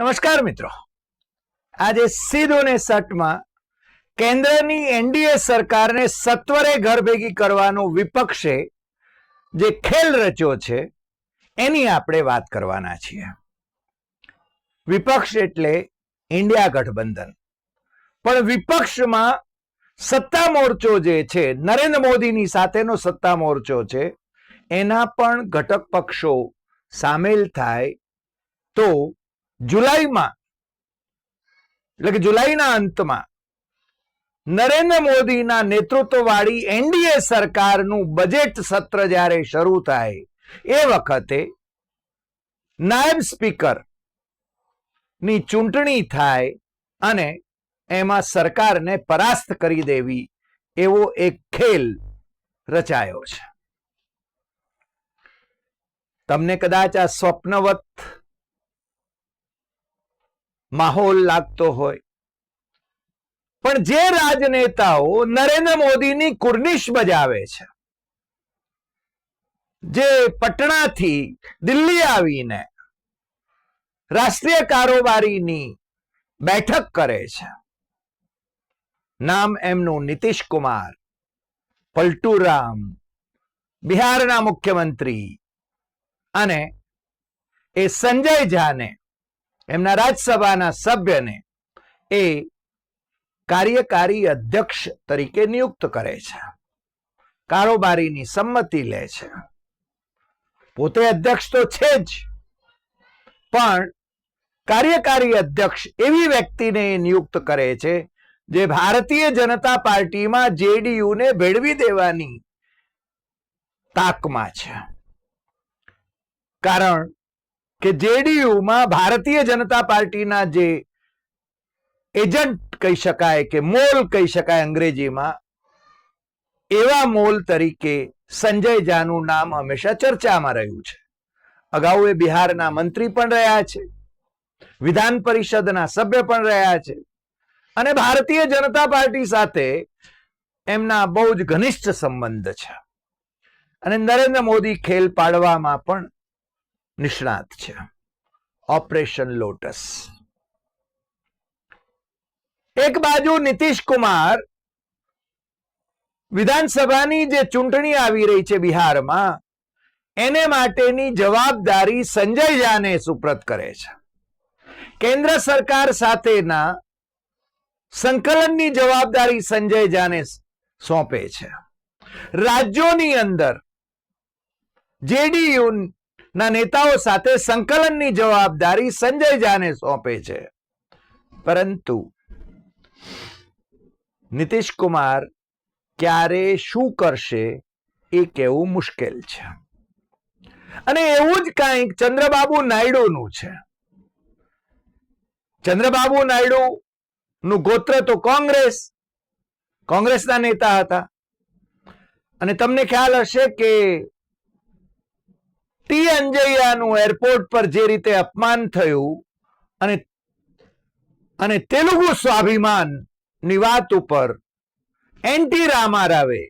નમસ્કાર મિત્રો. આજે સીધો ને સટમાં કેન્દ્રની એનડીએ સરકારને સત્વરે ઘર ભેગી કરવાનો વિપક્ષે જે ખેલ રચ્યો છે, એની આપણે વાત કરવાના છીએ. વિપક્ષ એટલે ઇન્ડિયા ગઠબંધન. પણ વિપક્ષમાં સત્તા મોરચો જે છે, નરેન્દ્ર મોદીની સાથેનો સત્તા મોરચો છે, એના પણ ઘટક પક્ષો સામેલ થાય તો જુલાઈમાં, એટલે કે જુલાઈના અંતમાં, નરેન્દ્ર મોદીના નેતૃત્વવાળી એનડીએ સરકારનું બજેટ સત્ર જ્યારે શરૂ થાય, એ વખતે નાયબ સ્પીકરની ચૂંટણી થાય અને એમાં સરકારને પરાસ્ત કરી દેવી એવો એક ખેલ રચાયો છે. તમને કદાચ આ સ્વપ્નવત માહોલ લાગતો હોય. પણ જે રાજનેતાઓ નરેન્દ્ર મોદીની કુર્નિશ બજાવે છે, જે પટણાથી દિલ્હી આવીને રાષ્ટ્રીય કારોબારીની બેઠક કરે છે, નામ એમનું નીતિશ કુમાર, પલટુરામ, બિહારના મુખ્યમંત્રી અને એ સંજય ઝાને એમના રાજ્યસભાના સભ્યને એ કાર્યકારી અધ્યક્ષ તરીકે નિયુક્ત કરે છે. કારોબારીની સંમતિ લે છે. પોતે અધ્યક્ષ તો છે જ, પણ કાર્યકારી અધ્યક્ષ એવી વ્યક્તિને નિયુક્ત કરે છે જે ભારતીય જનતા પાર્ટીમાં જેડીયુને ભેળવી દેવાની તાકમાં છે. કારણ કે જેડીયુમાં ભારતીય જનતા પાર્ટીના જે એજન્ટ કહી શકાય કે મોલ કહી શકાય અંગ્રેજીમાં, એવા મોલ તરીકે સંજય જાનું નામ હંમેશા ચર્ચામાં રહ્યું છે. અગાઉ એ બિહારના મંત્રી પણ રહ્યા છે, વિધાન પરિષદના સભ્ય પણ રહ્યા છે અને ભારતીય જનતા પાર્ટી સાથે એમના બહુ જ ઘનિષ્ઠ સંબંધ છે. અને નરેન્દ્ર મોદી ખેલ પાડવામાં પણ નિષ્ણાત છે. ઓપરેશન લોટસ એક બાજુ નીતિશ કુમાર વિધાનસભાની જે ચૂંટણી આવી રહી છે બિહારમાં, એને માટેની જવાબદારી સંજય ઝાને સુપ્રત કરે છે. કેન્દ્ર સરકાર સાથેના સંકલનની જવાબદારી સંજય જાને સોંપે છે. રાજ્યોની અંદર, જેડીયુ ના નેતાઓ સાથે સંકલનની જવાબદારી સંજય ઝાને સોંપે છે. પરંતુ નીતિશ ક્યારે શું કરશે એ કહેવું મુશ્કેલ છે. અને એવું જ કંઈક ચંદ્રબાબુ નાયડુનું છે. ચંદ્રબાબુ નાયડુ નું ગોત્ર તો કોંગ્રેસ, કોંગ્રેસના નેતા હતા. અને તમને ખ્યાલ હશે કે ટી અંજૈયાનું એરપોર્ટ પર જે રીતે અપમાન થયું અને અને તેલુગુ સ્વાભિમાનની વાત ઉપર એનટી રામારાવે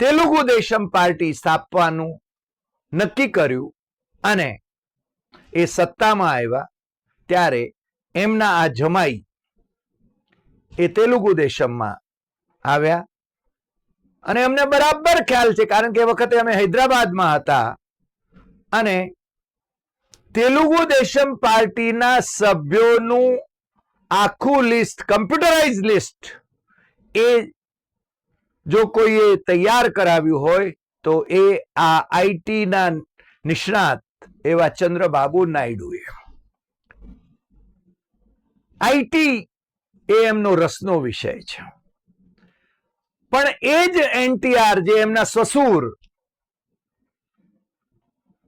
તેલુગુ દેશમ પાર્ટી સ્થાપવાનું નક્કી કર્યું અને એ સત્તામાં આવ્યા ત્યારે એમના આ જમાઈ એ તેલુગુ દેશમમાં આવ્યા. અને અમને બરાબર ખ્યાલ છે, કારણ કે એ વખતે અમે હૈદરાબાદમાં હતા. અને તેલુગુ દેશમ પાર્ટીના સભ્યોનું આખું લિસ્ટ કમ્પ્યુટરાઇઝ લિસ્ટ એ જો કોઈએ તૈયાર કરાવ્યું હોય, તો એ આ આઈટીના નિષ્ણાત એવા ચંદ્રબાબુ નાયડુએ. આઈટી એ એમનો રસનો વિષય છે. પણ એ જ એનટીઆર જે એમના સસુર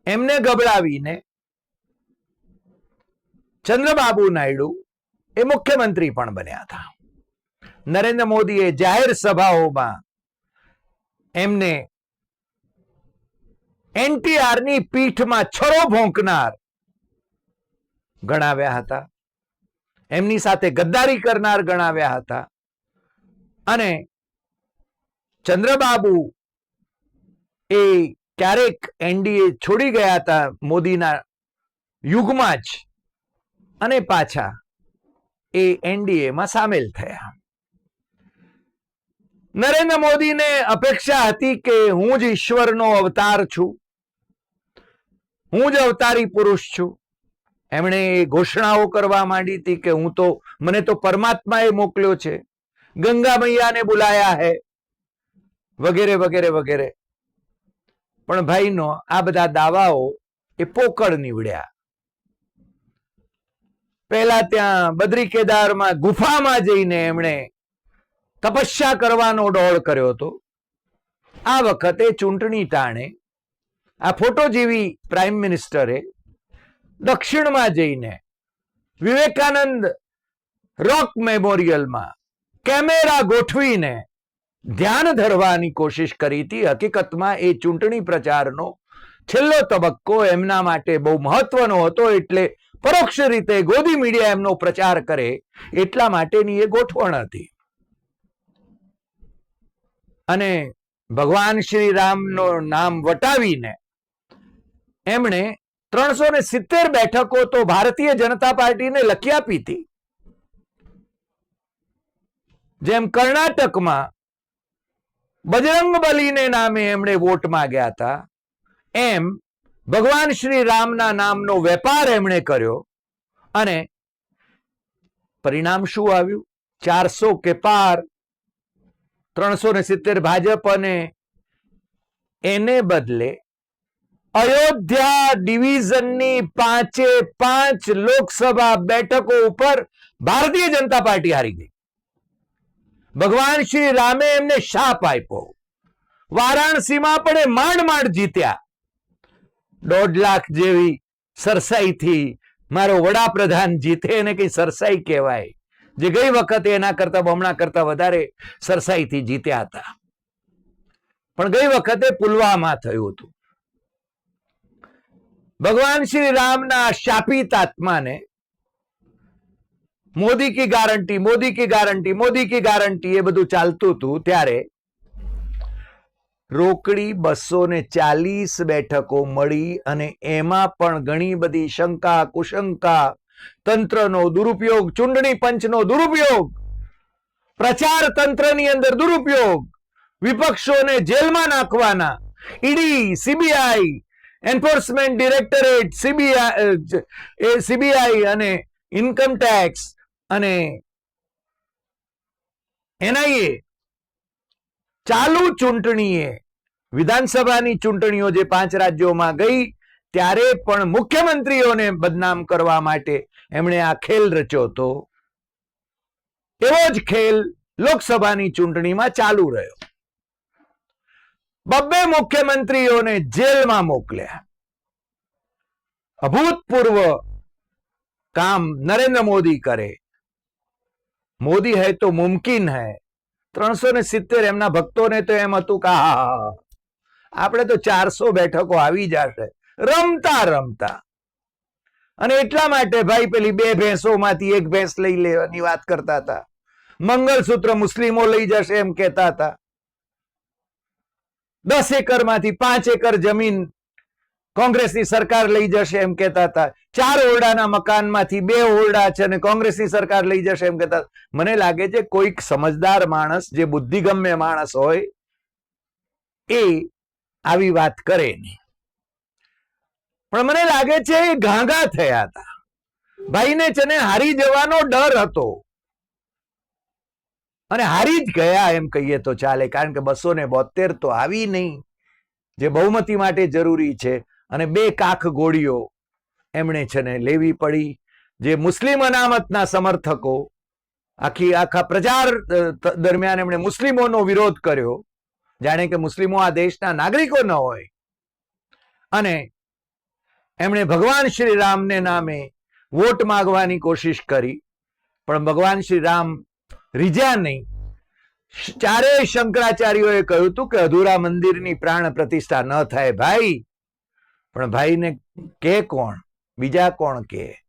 એમને ગબડાવીને ચંદ્રબાબુ નાયડુ એ મુખ્યમંત્રી પણ બન્યા હતા. નરેન્દ્ર મોદીએ જાહેર સભાઓમાં એમને એનટીઆરની પીઠમાં છરો ભોંકનાર ગણાવ્યા હતા. એમની સાથે ગદ્દારી કરનાર ગણાવ્યા હતા. અને ચંદ્રબાબુ એ ક્યારેક એનડીએ છોડી ગયા હતા મોદીના યુગમાં જ અને પાછા એ એનડીએમાં સામેલ થયા. નરેન્દ્ર મોદીને અપેક્ષા હતી કે હું જ ઈશ્વરનો અવતાર છું, હું જ અવતારી પુરુષ છું. એમણે એ ઘોષણાઓ કરવા માંડી હતી કે હું તો, મને તો પરમાત્માએ મોકલ્યો છે, ગંગા મૈયાને બોલાયા હે, વગેરે વગેરે વગેરે. પણ ભાઈનો આ બધા દાવાઓ એ પોકળ નીવડ્યા. પહેલા ત્યાં બદ્રી કેદારમાં ગુફામાં જઈને એમણે તપસ્યા કરવાનો ડોળ કર્યો હતો. આ વખતે ચૂંટણી ટાણે આ ફોટો જેવી પ્રાઇમ મિનિસ્ટરે દક્ષિણમાં જઈને વિવેકાનંદ રોક મેમોરિયલમાં કેમેરા ગોઠવીને ધ્યાન ધરવાની કોશિશ કરી હતી. હકીકતમાં એ ચૂંટણી પ્રચારનો છેલ્લો તબક્કો એમના માટે બહુ મહત્વનો હતો એટલે પરોક્ષ રીતે ગોદી મીડિયા એમનો પ્રચાર કરે એટલા માટેની એ ગોઠવણ હતી. અને ભગવાન શ્રી રામનો નામ વટાવીને એમણે ત્રણસો ને સિત્તેર બેઠકો તો ભારતીય જનતા પાર્ટીને લખી આપી હતી. જેમ કર્ણાટકમાં બજરંગ બલીને નામે એમણે વોટ માંગ્યા હતા. એમ ભગવાન શ્રી રામના નામનો વેપાર એમણે કર્યો અને પરિણામ શું આવ્યું? ચારસો કે પાર ત્રણસો ને સિત્તેર ભાજપ અને એને બદલે અયોધ્યા ડિવિઝનની પાંચે પાંચ લોકસભા બેઠકો ઉપર ભારતીય જનતા પાર્ટી હારી ગઈ. ભગવાન શ્રી રામે એમને શાપ આપ્યો. વારાણસીમાં પણ એ માંડ માંડ જીત્યા. દોઢ લાખ જેવી સરસાઈથી મારો વડાપ્રધાન જીતે એને કઈ સરસાઈ કહેવાય. જે ગઈ વખતે એના કરતા બમણા કરતા વધારે સરસાઈથી જીત્યા હતા. પણ ગઈ વખતે પુલવામા થયું હતું. ભગવાન શ્રી રામના શાપિત આત્માને મોદી કી ગારંટી મોદી કી ગારંટી મોદી કી ગારંટી એ બધું ચાલતું હતું ત્યારે રોકડી બસો ને ચાલીસ બેઠકો મળી અને એમાં પણ ઘણી બધી શંકા, કુશંકા, તંત્રનો દુરુપયોગ, ચૂંટણી પંચનો દુરુપયોગ, પ્રચાર તંત્રની અંદર દુરુપયોગ, વિપક્ષોને જેલમાં નાખવાના, ED, CBI, enforcement directorate, CBI CBI અને ઇન્કમ ટેક્સ અને એનઆઈએ ચાલુ ચૂંટણીએ, વિધાનસભાની ચૂંટણીઓ જે પાંચ રાજ્યોમાં ગઈ, ત્યારે પણ મુખ્યમંત્રીઓને બદનામ કરવા માટે એમણે આ ખેલ રચ્યો હતો. એવો જ ખેલ લોકસભાની ચૂંટણીમાં ચાલુ રહ્યો. બબ્બે મુખ્યમંત્રીઓને જેલમાં મોકલ્યા. અભૂતપૂર્વ કામ નરેન્દ્ર મોદી કરે. મોદી હૈ તો મુમકિન હૈ. ત્રણસો ને સિત્તેર એમના ભક્તોને તો એમ હતું કે, હા. આપણે તો ચારસો બેઠકો આવી જશે. રમતા રમતા. અને એટલા માટે ભાઈ પેલી બે ભેંસોમાંથી એક ભેંસ લઈ લેવાની વાત કરતા હતા. મંગલસૂત્ર મુસ્લિમો લઈ જશે એમ કહેતા હતા. દસ એકરમાંથી પાંચ એકર જમીન કોંગ્રેસની સરકાર લઈ જશે એમ કહેતા હતા. ચાર ઓરડાના મકાનમાંથી બે ઓરડા છે અને કોંગ્રેસની સરકાર લઈ જશે એમ કહેતા મને લાગે છે કોઈક સમજદાર માણસ, જે બુદ્ધિગમ્ય માણસ હોય, એ આવી વાત કરે નહીં. પણ મને લાગે છે એ ગાંગા થયા હતા. ભાઈને છે ને હારી જવાનો ડર હતો. અને હારી જ ગયા એમ કહીએ તો ચાલે, કારણ કે બસો ને બોતેર તો આવી નહીં. જે બહુમતી માટે જરૂરી છે. અને બે કાખ ગોળીઓ એમણે છે ને લેવી પડી. જે મુસ્લિમ અનામતના સમર્થકો આખી આખા પ્રચાર દરમિયાન એમણે મુસ્લિમોનો વિરોધ કર્યો. જાણે કે મુસ્લિમો આ દેશના નાગરિકો ન હોય. અને એમણે ભગવાન શ્રી રામને નામે વોટ માંગવાની કોશિશ કરી. પણ ભગવાન શ્રી રામ રીઝ્યા નહીં. ચારેય શંકરાચાર્યોએ કહ્યું હતું કે અધૂરા મંદિરની પ્રાણ પ્રતિષ્ઠા ન થાય ભાઈ. પણ ભાઈને કે કોણ? બીજા કોણ કે?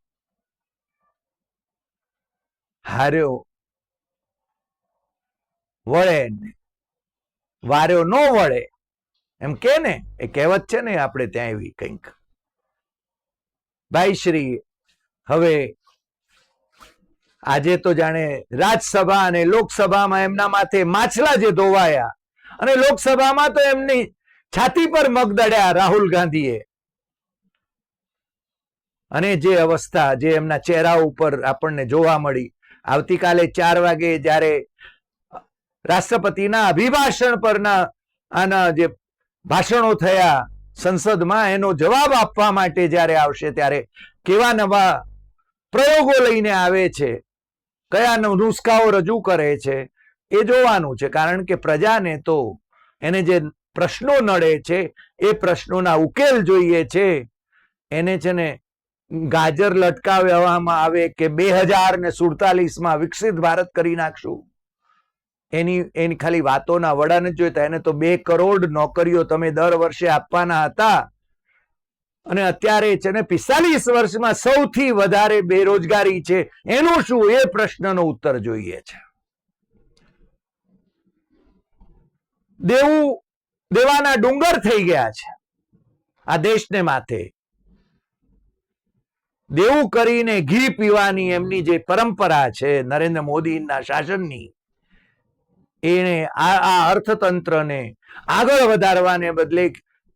હાર્યો. વળે વાર્યો નો વળે. એમ કે ને? એ કહેવત છે ને, આપણે ત્યાં એવી કંઈક. ભાઈ શ્રી, હવે આજે તો જાણે રાજસભા અને લોકસભામાં એમના માથે માછલા જે ધોવાયા. અને લોકસભામાં તો એમની છાતી પર મગદડ્યા રાહુલ ગાંધીએ. અને જે અવસ્થા, જે એમના ચહેરા ઉપર આપણને જોવા મળી, આવતીકાલે ચાર વાગે જ્યારે રાષ્ટ્રપતિના અભિભાષણ પરના આના જે ભાષણો થયા સંસદમાં, એનો જવાબ આપવા માટે જ્યારે આવશે ત્યારે કેવા નવા પ્રયોગો લઈને આવે છે, કયા નુસ્ખાઓ રજૂ કરે છે, એ જોવાનું છે. કારણ કે પ્રજાને તો એને જે પ્રશ્નો નડે છે, એ પ્રશ્નોના ઉકેલ જોઈએ છે. એને છે ને ગાજર લટકાવવામાં આવે કે બે હજાર ને સુડતાલીસમાં વિકસિત ભારત કરી નાખશું. એની એની ખાલી વાતોના વડા જોઈતા. એને તો બે કરોડ નોકરીઓ તમે દર વર્ષે આપવાના હતા. અને અત્યારે છે ને પિસ્તાલીસ વર્ષમાં સૌથી વધારે બેરોજગારી છે. એનું શું? એ પ્રશ્નનો ઉત્તર જોઈએ છે. દેવું, દેવાના ડુંગર થઈ ગયા છે. આ દેશને માથે. દેવું કરીને ઘી પીવાની એમની જે પરંપરા છે નરેન્દ્ર મોદીના શાસનની, એને આ અર્થતંત્રને આગળ વધારવાને બદલે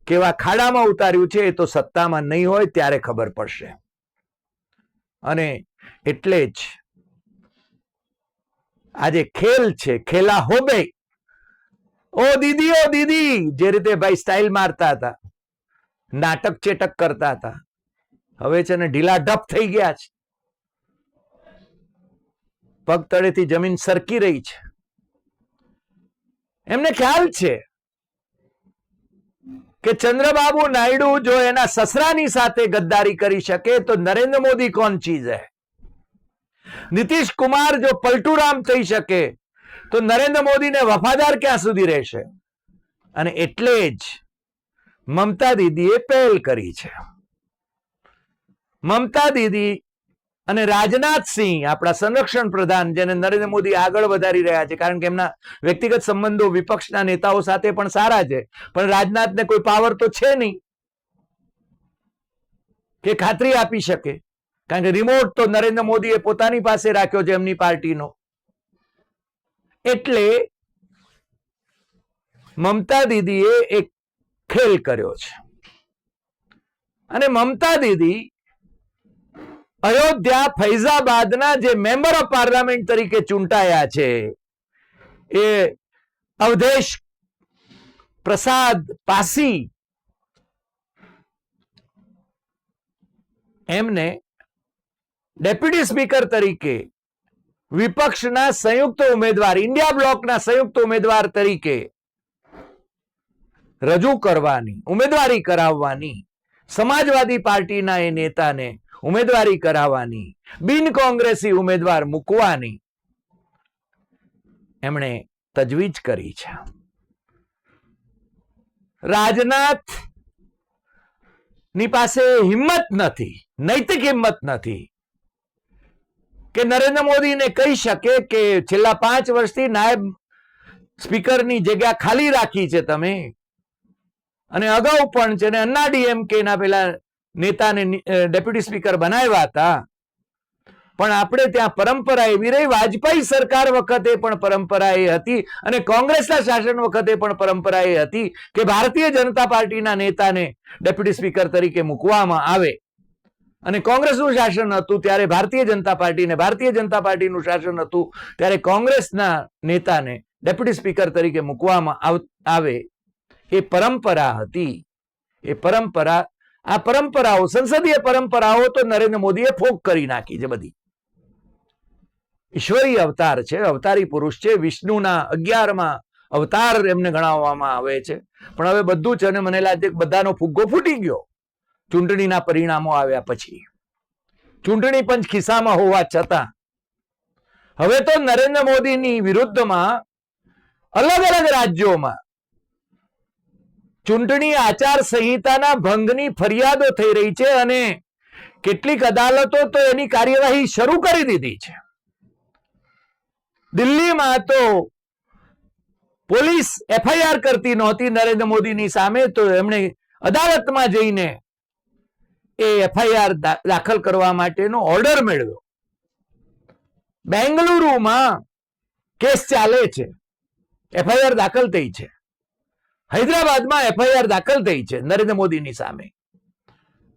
કેવા ખાડામાં ઉતાર્યું છે એ તો સત્તામાં નહીં હોય ત્યારે ખબર પડશે. અને એટલે જ આજે ખેલ છે, ખેલા હોબે ઓ દીદી ઓ દીદી, જે રીતે ભાઈ સ્ટાઇલ મારતા હતા, નાટક ચેટક કરતા હતા હવે છે ને ઢીલા થઈ ગયા છે. પગ તળેથી જમીન સરકી રહી છે. એમને ખ્યાલ છે કે ચંદ્રબાબુ નાયડુ જો એના સસરાની સાથે ગદ્દારી કરી શકે તો નરેન્દ્ર મોદી કોણ ચીજ હે? નીતિશ કુમાર જો પલટુરામ થઈ શકે તો નરેન્દ્ર મોદીને વફાદાર ક્યાં સુધી રહેશે? અને એટલે જ મમતા દીદીએ પહેલ કરી છે. મમતા દીદી અને રાજનાથસિંહ આપણા સંરક્ષણ પ્રધાન, જેને નરેન્દ્ર મોદી આગળ વધારી રહ્યા છે. કારણ કે એમના વ્યક્તિગત સંબંધો વિપક્ષના નેતાઓ સાથે પણ સારા છે. પણ રાજનાથને કોઈ પાવર તો છે નહીં કે ખાતરી આપી શકે. કારણ કે રિમોટ તો નરેન્દ્ર મોદીએ પોતાની પાસે રાખ્યો છે એમની પાર્ટીનો. એટલે મમતા દીદીએ એક ખેલ કર્યો છે. અને મમતા દીદી અયોધ્યા ફૈઝાબાદના જે મેમ્બર ઓફ પાર્લામેન્ટ તરીકે ચૂંટાયા છે, એ અવધેશ પ્રસાદ પાસી એમને ડેપ્યુટી સ્પીકર તરીકે, વિપક્ષના સંયુક્ત ઉમેદવાર, ઇન્ડિયા બ્લોકના સંયુક્ત ઉમેદવાર તરીકે રજૂ કરવાની, ઉમેદવારી કરાવવાની સમાજવાદી પાર્ટીના એ નેતાને ઉમેદવારી કરાવવાની, બિન કોંગ્રેસી ઉમેદવાર મૂકવાની. એમણે તજવીજ કરી છે. રાજનાથની પાસે હિંમત નથી, નૈતિક હિંમત નથી. કે નરેન્દ્ર મોદીને કહી શકે કે છેલ્લા પાંચ વર્ષથી નાયબ સ્પીકરની જગ્યા ખાલી રાખી છે તમે. અને અગાઉ પણ છે ને, અન્ના ડીએમકે ના પેલા નેતાને ડેપ્યુટી સ્પીકર બનાવ્યા હતા. પણ આપણે ત્યાં પરંપરા એવી રહી, વાજપેયી સરકાર વખતે પણ પરંપરા એ હતી અને કોંગ્રેસના શાસન વખતે પણ પરંપરા એ હતી કે ભારતીય જનતા પાર્ટીના નેતાને ડેપ્યુટી સ્પીકર તરીકે મૂકવામાં આવે. અને કોંગ્રેસનું શાસન હતું ત્યારે ભારતીય જનતા પાર્ટીને ભારતીય જનતા પાર્ટીનું શાસન હતું ત્યારે કોંગ્રેસના નેતાને ડેપ્યુટી સ્પીકર તરીકે મૂકવામાં આવે. એ પરંપરા હતી. એ પરંપરા આ પરંપરાઓ, સંસદીય પરંપરાઓ તો નરેન્દ્ર મોદીએ ફોક કરી નાખી છે બધી. ઈશ્વરી અવતાર છે, અવતારી પુરુષ છે, વિષ્ણુના અગિયારમાં અવતાર એમને ગણાવવામાં આવે છે. પણ હવે બધું છે અને મને લાગે બધાનો ફુગ્ગો ફૂટી ગયો. ચૂંટણીના પરિણામો આવ્યા પછી. ચૂંટણી પંચ ખિસ્સામાં હોવા છતાં. હવે તો નરેન્દ્ર મોદીની વિરુદ્ધમાં અલગ અલગ રાજ્યોમાં ચૂંટણી આચાર સંહિતાના ભંગની ફરિયાદો થઈ રહી છે અને કેટલીક અદાલતો તો એની કાર્યવાહી શરૂ કરી દીધી છે. દિલ્હીમાં તો પોલીસ એફઆઈઆર કરતી નહોતી નરેન્દ્ર મોદીની સામે, તો એમણે અદાલતમાં જઈને એ એફઆઈઆર દાખલ કરવા માટેનો ઓર્ડર મેળવ્યો. બેંગલુરુમાં કેસ ચાલે છે. એફઆઈઆર દાખલ થઈ છે. હૈદરાબાદમાં એફઆઈઆર દાખલ થઈ છે નરેન્દ્ર મોદીની સામે.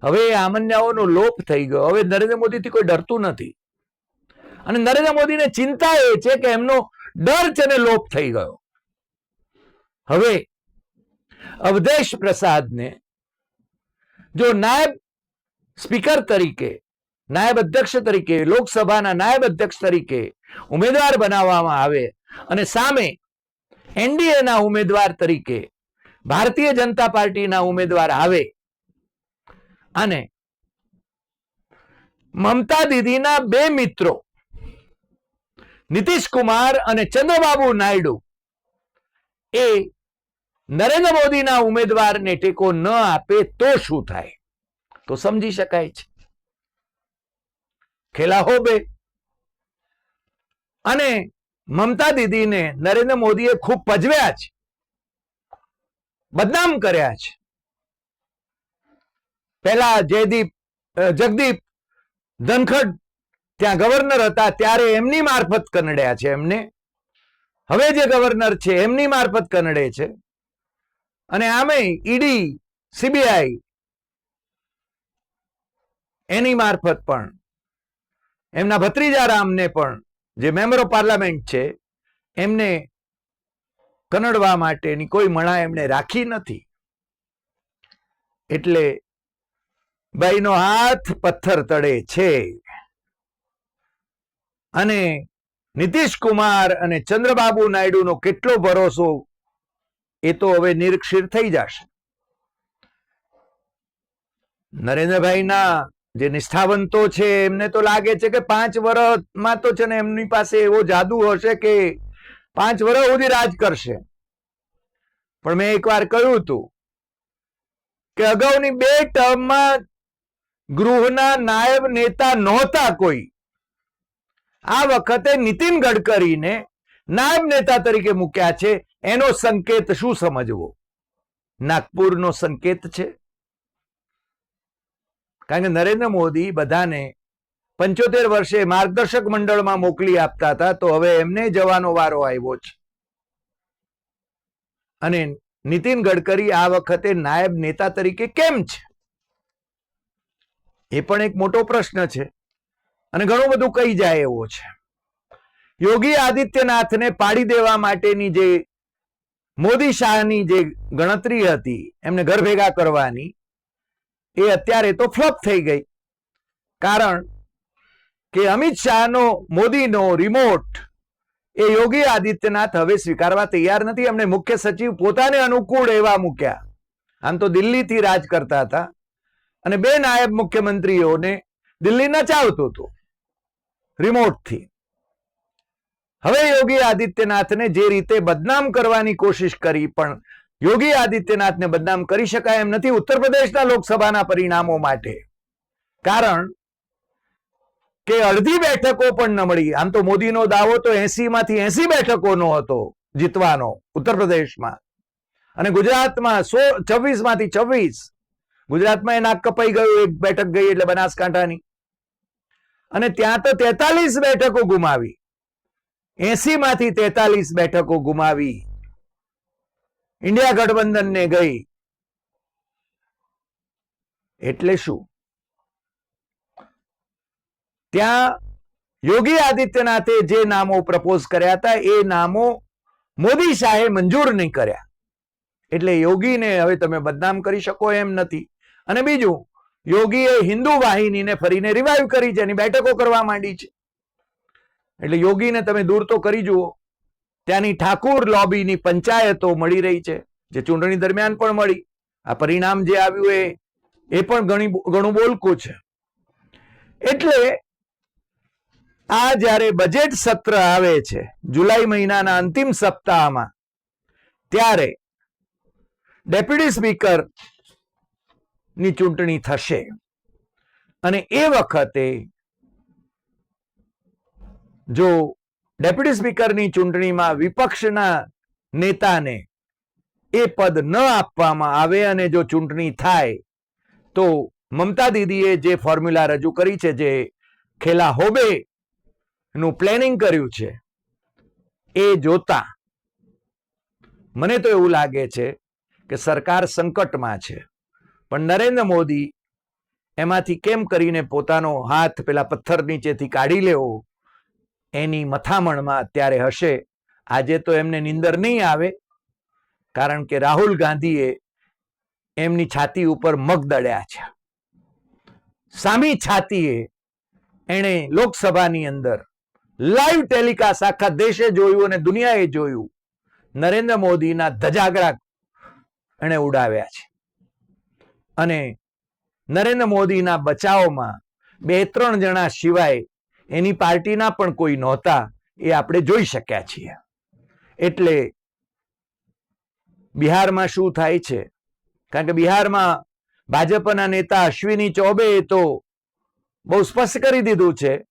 હવે આમન્યાઓનો લોપ થઈ ગયો. હવે નરેન્દ્ર મોદીથી કોઈ ડરતું નથી. અને નરેન્દ્ર મોદીને ચિંતા એ છે કે એમનો ડર છે ને લોપ થઈ ગયો. હવે અવધેશ પ્રસાદને જો નાયબ સ્પીકર તરીકે, નાયબ અધ્યક્ષ તરીકે, લોકસભાના નાયબ અધ્યક્ષ તરીકે ઉમેદવાર બનાવવામાં આવે અને સામે એનડીએના ઉમેદવાર તરીકે ભારતીય જનતા પાર્ટીના ઉમેદવાર આવે અને મમતા દીદીના બે મિત્રો, નીતિશ કુમાર અને ચંદ્રબાબુ નાયડુ, એ નરેન્દ્ર મોદીના ઉમેદવારને ટેકો ન આપે તો શું થાય? તો સમજી શકાય છે. ખેલા હોબે અને મમતા દીદીને નરેન્દ્ર મોદીએ ખૂબ પજવ્યા છે બદનામ કર્યા છે. પહેલા જયદીપ જગદીપ ધનખડ ત્યાં ગવર્નર હતા, ત્યારે એમની મારફત કનડ્યા છે એમને. હવે જે ગવર્નર છે, એમની મારફત કનડે છે. અને આમે ઈડી, સીબીઆઈ એની મારફત પણ, એમના ભત્રીજા રામને પણ, જે મેમ્બર ઓફ પાર્લામેન્ટ છે, એમને કનડવા માટેની કોઈ મણા એમણે રાખી નથી. એટલે બાઈનો હાથ પથ્થર તળે છે. અને નીતિશ કુમાર અને ચંદ્રબાબુ નાયડુનો કેટલો ભરોસો એ તો હવે નિરક્ષીર થઈ જશે. નરેન્દ્રભાઈના જે નિષ્ઠાવંતો છે એમને તો લાગે છે કે પાંચ વર્ષમાં તો છે ને એમની પાસે એવો જાદુ હશે કે પાંચ વર્ષ સુધી રાજ કરશે. પણ મેં એકવાર કહ્યું હતું કે અગાઉની બે ટર્મમાં ગૃહના નાયબ નેતા નહોતા કોઈ. આ વખતે નીતિન ગડકરીને નાયબ નેતા તરીકે મૂક્યા છે. એનો સંકેત શું સમજવો? નાગપુરનો સંકેત છે. કારણ કે નરેન્દ્ર મોદી બધાને પંચોતેર વર્ષે માર્ગદર્શક મંડળમાં મોકલી આપતા હતા, તો હવે એમને જવાનો વારો આવ્યો છે. અને નીતિન ગડકરી આ વખતે નાયબ નેતા તરીકે કેમ છે? એ પણ એક મોટો પ્રશ્ન છે. અને ઘણું બધું કહી જાય એવો છે. યોગી આદિત્યનાથને પાડી દેવા માટેની જે મોદી શાહની જે ગણતરી હતી, એમને ઘર ભેગા કરવાની, એ અત્યારે તો ફ્લોપ થઈ ગઈ. કારણ કે અમિત શાહનો મોદીનો રિમોટ એ યોગી આદિત્યનાથ હવે સ્વીકારવા તૈયાર નથી. એમને મુખ્ય સચિવ પોતાને અનુકૂળ એવા મૂક્યા. આમ તો દિલ્હીથી રાજ કરતા હતા. અને બે નાયબ મુખ્યમંત્રીઓને દિલ્હી નચાવતો હતો. રિમોટથી હવે યોગી આદિત્યનાથને જે રીતે બદનામ કરવાની કોશિશ કરી, પણ યોગી આદિત્યનાથને બદનામ કરી શકાય એમ નથી ઉત્તર પ્રદેશના લોકસભાના પરિણામો માટે. કારણ કે અડધી બેઠકો પણ ન મળી. આમ તો મોદીનો દાવો તો એસી માંથી એસી બેઠકોનો હતો જીતવાનો ઉત્તર પ્રદેશમાં અને ગુજરાતમાં સો છવ્વીસમાંથી છવ્વીસ. ગુજરાતમાં એ નાક કપાઈ ગયું, એક બેઠક ગઈ એટલે બનાસકાંઠાની. અને ત્યાં તો તેતાલીસ બેઠકો ગુમાવી. એસી માંથી તેતાલીસ બેઠકો ગુમાવી. ઇન્ડિયા ગઠબંધનને ગઈ. એટલે શું? ત્યાં યોગી આદિત્યનાથે જે નામો પ્રપોઝ કર્યા હતા, એ નામો મોદી શાહે મંજૂર નહીં કર્યા. એટલે યોગીને હવે તમે બદનામ કરી શકો એમ નથી. અને બીજું, યોગીએ હિન્દુ વાહિનીને ફરીને રિવાઈવ કરી છે, એની બેઠકો કરવા માંડી છે. એટલે યોગીને તમે દૂર તો કરી જુઓ, ત્યાંની ઠાકુર લોબીની પંચાયતો મળી રહી છે, જે ચૂંટણી દરમિયાન પણ મળી. આ પરિણામ જે આવ્યું એ એ પણ ઘણી ઘણું બોલકું છે. એટલે આ જ્યારે બજેટ સત્ર આવે છે, જુલાઈ મહિનાના અંતિમ સપ્તાહમાં, ત્યારે ડેપ્યુટી સ્પીકરની ચૂંટણી થશે. અને એ વખતે જો ડેપ્યુટી સ્પીકરની ચૂંટણીમાં વિપક્ષના નેતાને એ પદ ન આપવામાં આવે અને જો ચૂંટણી થાય, તો મમતા દીદીએ જે ફોર્મ્યુલા રજૂ કરી છે, જે ખેલા હોબે નું પ્લેનિંગ કર્યું છે. એ જોતા મને તો એવું લાગે છે કે સરકાર સંકટમાં છે. પણ નરેન્દ્ર મોદી એમાંથી કેમ કરીને પોતાનો હાથ પેલા પથ્થર નીચેથી કાઢી લેવો, એની મથામણમાં અત્યારે હશે, આજે તો એમને નિંદર નહીં આવે, કારણ કે રાહુલ ગાંધીએ એમની છાતી ઉપર મગ દળ્યા છે. સામી છાતીએ એણે લોકસભાની અંદર લાઈવ ટેલિકાસ્ટ આખા દેશે જોયું અને દુનિયાએ જોયું. નરેન્દ્ર મોદીના ધજાગરા એણે ઉડાવ્યા છે. અને નરેન્દ્ર મોદીના બચાવમાં બે ત્રણ જણા સિવાય એની પાર્ટીના પણ કોઈ નહોતા એ આપણે જોઈ શક્યા છીએ. એટલે બિહારમાં શું થાય છે? કારણ કે બિહારમાં ભાજપના નેતા અશ્વિની ચૌબે તો બહુ સ્પષ્ટ કરી દીધું છે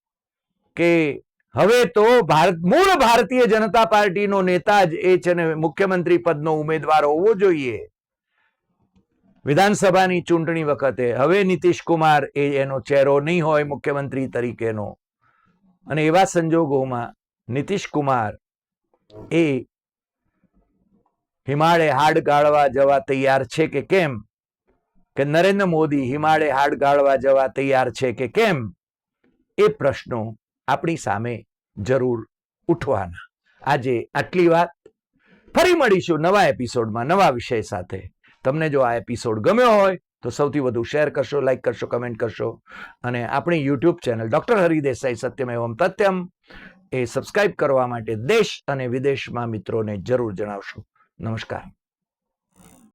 કે હવે તો ભારત, મૂળ ભારતીય જનતા પાર્ટીનો નેતા જ એ છે ને મુખ્યમંત્રી પદનો ઉમેદવાર હોવો જોઈએ. વિધાનસભાની ચૂંટણી વખતે હવે નીતિશ કુમાર એ એનો ચહેરો નહીં હોય મુખ્યમંત્રી તરીકેનો. અને એવા સંજોગોમાં નીતિશ કુમાર એ હિમાળે હાડ ગાળવા જવા તૈયાર છે કે કેમ? કે નરેન્દ્ર મોદી હિમાળે હાડ ગાળવા જવા તૈયાર છે કે કેમ? એ પ્રશ્નો આપણી સામે જરૂર ઉઠવાના. આજે આટલી વાત. ફરી મળીશું નવા એપિસોડમાં, નવા વિષય સાથે. તમને જો આ એપિસોડ ગમ્યો હોય, તો સૌથી વધુ શેર કરશો, લાઈક કરશો, કમેન્ટ કરશો. અને આપણી યુટ્યુબ ચેનલ ડૉક્ટર હરિદેસાઈ સત્યમ એવમ તથ્યમ એ સબસ્ક્રાઇબ કરવા માટે દેશ અને વિદેશમાં મિત્રોને જરૂર જણાવશો. નમસ્કાર.